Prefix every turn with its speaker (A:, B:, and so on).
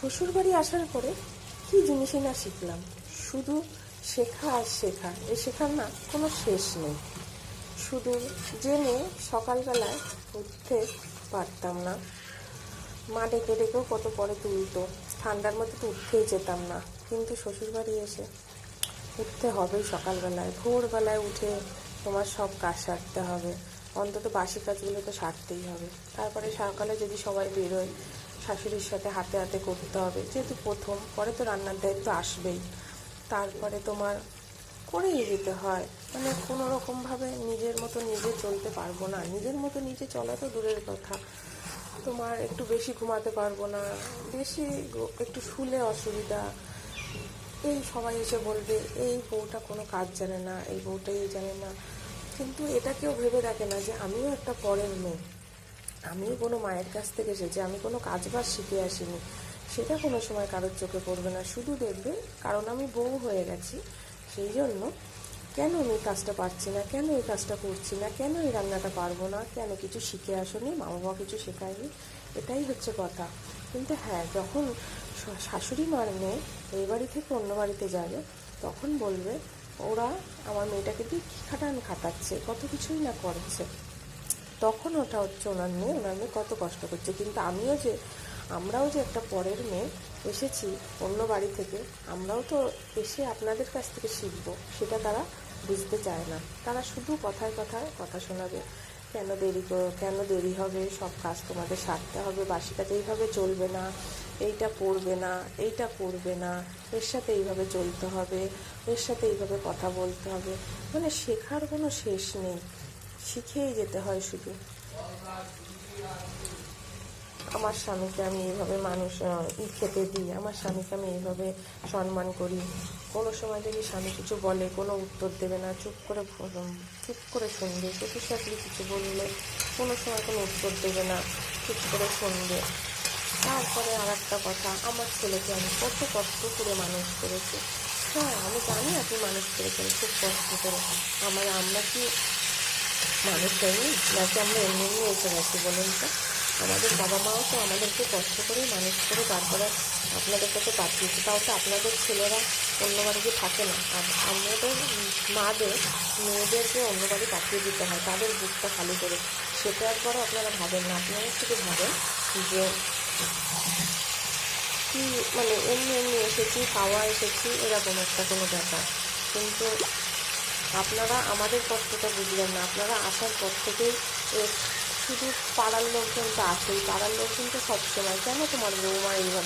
A: শ্বশুরবাড়ি আসার পরে কি জিনিসই না শিখলাম। শুধু শেখা আর শেখা। এই শেখার না, কোনো শেষ নেই। শুধু জেনে সকালবেলায় উঠতে পারতাম না। মা ডেকে ডেকেও কত পরে তুলতো। ঠান্ডার মধ্যে তো উঠতেই যেতাম না। কিন্তু শ্বশুরবাড়ি এসে উঠতে হবে সকালবেলায়। ভোরবেলায় উঠে তোমার সব কাজ সারতে হবে। অন্তত বাসি কাজগুলো তো সারতেই হবে। তারপরে সকালে যদি সবাই বেরোয় শাশুড়ির সাথে হাতে হাতে করতে হবে। যেহেতু প্রথম, পরে তো রান্নার দায়িত্ব আসবেই। তারপরে তোমার করেই যেতে হয়। মানে কোনো রকমভাবে নিজের মতো নিজে চলতে পারব না। নিজের মতো নিজে চলা তো দূরের কথা। তোমার একটু বেশি ঘুমাতে পারব না। বেশি একটু শুলে অসুবিধা। এই সবাই এসে বলবে, এই বউটা কোনো কাজ জানে না, এই বউটাই জানে না। কিন্তু এটা কেউ ভেবে দেখে না যে আমিও একটা পরের মেয়ে। আমিও কোনো মায়ের কাছ থেকে এসেছি, আমি কোনো কাজ বাজ শিখে আসিনি। সেটা কোনো সময় কারোর চোখে পড়বে না, শুধু দেখবে কারণ আমি বউ হয়ে গেছি। সেই জন্য কেন আমি এই কাজটা পারছি না? কেন এই কাজটা করছি না? কেন এই রান্নাটা পারব না? কেন কিছু শিখে আসনি? মা বাবা কিছু শেখায়নি? এটাই হচ্ছে কথা। কিন্তু হ্যাঁ যখন শাশুড়ি মার মেয়ে এই বাড়ি থেকে অন্য বাড়িতে যাবে, তখন বলবে, ওরা আমার মেয়েটাকে দিয়ে কী খাটান খাটাচ্ছে? কত কিছুই না করছে। তখন ওটা হচ্ছে ওনার মেয়ে ওনার মেয়ে কত কষ্ট করছে। কিন্তু আমিও যে, আমরাও যে একটা পরের মেয়ে এসেছি অন্য বাড়ি থেকে, আমরাও তো এসে আপনাদের কাছ থেকে শিখব, সেটা তারা বুঝতে চায় না। তারা শুধু কথায় কথায় কথা শোনাবে, কেন দেরি কেন দেরি হবে, সব কাজ তোমাদের সারতে হবে, বাসি কাজ এইভাবে চলবে না, এইটা পড়বে না, এইটা করবে না, এর সাথে এইভাবে চলতে হবে, এর সাথে এইভাবে কথা বলতে হবে। মানে শেখার কোনো শেষ নেই। শিখেই যেতে হয় শুধু। আমার স্বামীকে আমি এইভাবে মানুষ ই খেতে দিই, আমার স্বামীকে আমি এইভাবে সম্মান করি। কোনো সময় যদি স্বামী কিছু বলে, কোনো উত্তর দেবে না, চুপ করে চুপ করে শুনবে চোখের সাথে কিছু বললে কোনো সময় কোনো উত্তর দেবে না, চুপ করে শুনবে। তারপরে আর একটা কথা, আমার ছেলেকে আমি কত কষ্ট করে মানুষ করেছি। হ্যাঁ আমি জানি আপনি মানুষ করেছেন, খুব কষ্ট করে। আমার, আমরা কি মানুষ হয়নি নাকি আমরা এমনি এমনি এসে গেছি বলুন তো? আমাদের বাবা মাও তো আমাদেরকে কষ্ট করে মানুষ করে তারপরে আপনাদের কাছে পাঠিয়েছে তাও তো আপনাদের ছেলেরা অন্য বাড়িতে থাকে না। আর আমাদের মাদের মেয়েদেরকে অন্য বাড়ি পাঠিয়ে দিতে হয় তাদের বুকটা খালি করে। সেটা একবারও আপনারা ভাবেন না। আপনারা শুধু ভাবেন যে কি মানে এমনি এমনি এসেছি খাওয়া এসেছি এরকম একটা কোনো ব্যাপার। কিন্তু আপনারা আমাদের কষ্টটা বুঝলেন না। আপনারা আসার পর থেকেই শুধু পাড়ার লোকজন তো আসেই পাড়ার লোকজন তো সবসময়। কেন তোমার বৌমা এইভাবে